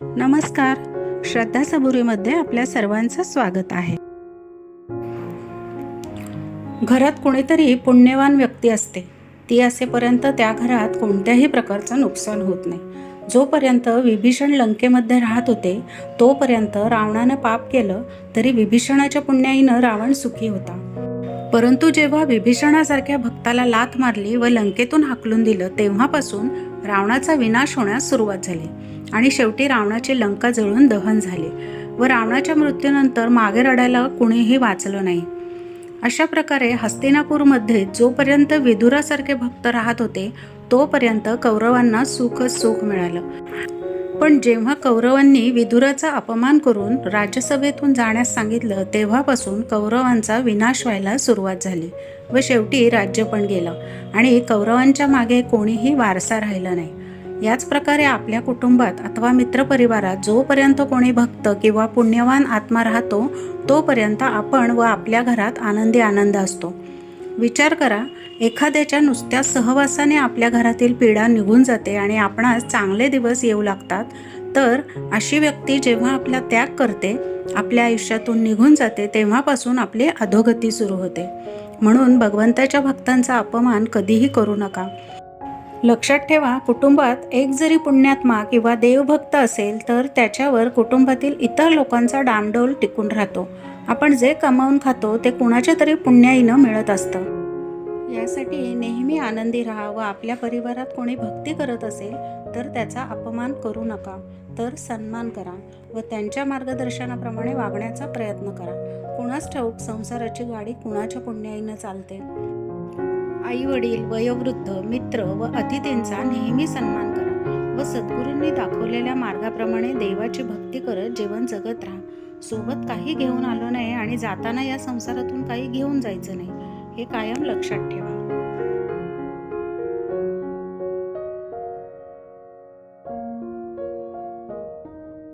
नमस्कार. श्रद्धा सबुरीमध्ये आपल्या सर्वांचं स्वागत आहे. घरात कोणीतरी पुण्यवान व्यक्ती असते. ती असेपर्यंत त्या घरात कोणत्याही प्रकारचं नुकसान होत नाही. जोपर्यंत विभीषण लंकेमध्ये राहत होते तोपर्यंत रावणानं पाप केलं तरी विभीषणाच्या पुण्याईनं रावण सुखी होता. परंतु जेव्हा विभीषणासारख्या भक्ताला लाथ मारली व लंकेतून हाकलून दिलं तेव्हापासून रावणाचा विनाश होण्यास सुरुवात झाली. आणि शेवटी रावणाची लंका जळून दहन झाले व रावणाच्या मृत्यूनंतर मागे रडायला कुणीही वाचलं नाही. अशा प्रकारे हस्तिनापूरमध्ये जोपर्यंत विदुरासारखे भक्त राहत होते तोपर्यंत कौरवांना सुखच सुख मिळालं. पण जेव्हा कौरवांनी विदुराचा अपमान करून राज्यसभेतून जाण्यास सांगितलं तेव्हापासून कौरवांचा विनाश व्हायला सुरुवात झाली व शेवटी राज्य पण गेलं आणि कौरवांच्या मागे कोणीही वारसा राहिला नाही. याच प्रकारे आपल्या कुटुंबात अथवा मित्रपरिवारात जोपर्यंत कोणी भक्त किंवा पुण्यवान आत्मा राहतो तोपर्यंत आपण व आपल्या घरात आनंदी आनंद असतो. विचार करा एखाद्याच्या नुसत्या सहवासाने आपल्या घरातील पीडा निघून जाते आणि आपणास चांगले दिवस येऊ लागतात तर अशी व्यक्ती जेव्हा आपला त्याग करते आपल्या आयुष्यातून निघून जाते तेव्हापासून आपली अधोगती सुरू होते. म्हणून भगवंताच्या भक्तांचा अपमान कधीही करू नका. लक्षात ठेवा कुटुंबात एक जरी पुण्यात्मा किंवा देवभक्त असेल तर त्याच्यावर कुटुंबातील इतर लोकांचा डामडोल टिकून राहतो. आपण जे कमावून खातो ते कुणाच्या तरी पुण्याईनं मिळत असतं. यासाठी नेहमी आनंदी राहा व आपल्या परिवारात कोणी भक्ती करत असेल तर त्याचा अपमान करू नका तर सन्मान करा व त्यांच्या मार्गदर्शनाप्रमाणे वागण्याचा प्रयत्न करा. कुणास ठाऊक संसाराची गाडी कुणाच्या पुण्याईनं चालते? आई वडील वयोवृद्ध मित्र व अतिथींचा नेहमी सन्मान करा व सद्गुरूंनी दाखवलेल्या मार्गाप्रमाणे देवाची भक्ती करत जीवन जगत राहा. सोबत काही घेऊन आलो नाही आणि जाताना या संसारातून काही घेऊन जायचं नाही हे कायम लक्षात ठेवा.